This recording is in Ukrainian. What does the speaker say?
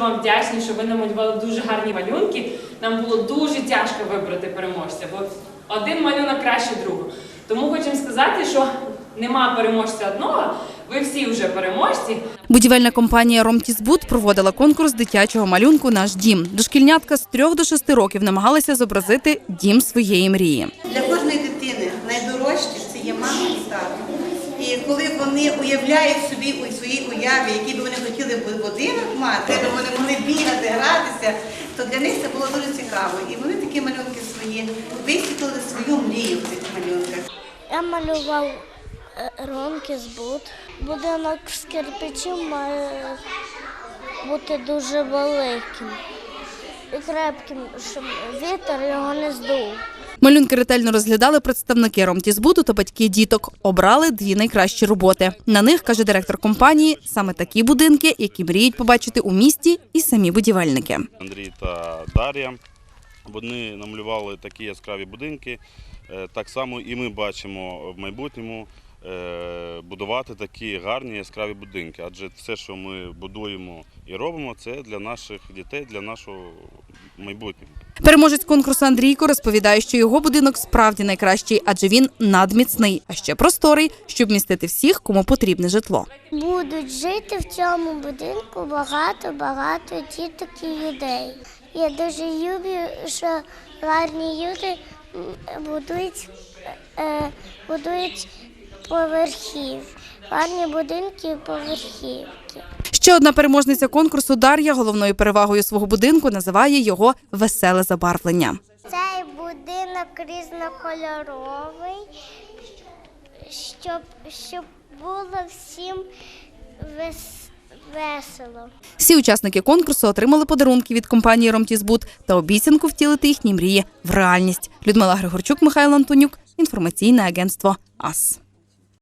вам вдячні, що ви намалювали дуже гарні малюнки. Нам було дуже тяжко вибрати переможця, бо один малюнок краще другого. Тому хочемо сказати, що нема переможця одного, ви всі вже переможці. Будівельна компанія «Ромтізбуд» проводила конкурс дитячого малюнку Наш дім. Дошкільнятка з трьох до шести років намагалися зобразити дім своєї мрії. І коли вони уявляють собі у своїй уяві, які би вони хотіли будинок мати, де б вони могли бігати, гратися, то для них це було дуже цікаво. І вони такі малюнки свої висвітлили свою мрію в цих малюнках. Я малював е, ромки з бут. Будинок з кирпичів має бути дуже великим і крепким, щоб вітер його не здув. Малюнки ретельно розглядали представники «Ромтізбуду» та батьки діток. Обрали дві найкращі роботи. На них, каже директор компанії, саме такі будинки, які мріють побачити у місті і самі будівельники. Андрій та Дар'я. Вони намалювали такі яскраві будинки. Е, Так само і ми бачимо в майбутньому е, будувати такі гарні яскраві будинки. Адже все, що ми будуємо і робимо, це для наших дітей, для нашого майбутнього. Переможець конкурсу Андрійко розповідає, що його будинок справді найкращий, адже він надміцний, а ще просторий, щоб містити всіх, кому потрібне житло. Будуть жити в цьому будинку багато-багато діток і людей. Я дуже люблю, що гарні люди будують, е, будують поверхів, гарні будинки поверхівки. Ще одна переможниця конкурсу Дар'я головною перевагою свого будинку називає його веселе забарвлення. Цей будинок різнокольоровий, щоб, щоб було всім вес, весело. Всі учасники конкурсу отримали подарунки від компанії «Ромтізбуд» та обіцянку втілити їхні мрії в реальність. Людмила Григорчук, Михайло Антонюк, інформаційне агентство АС.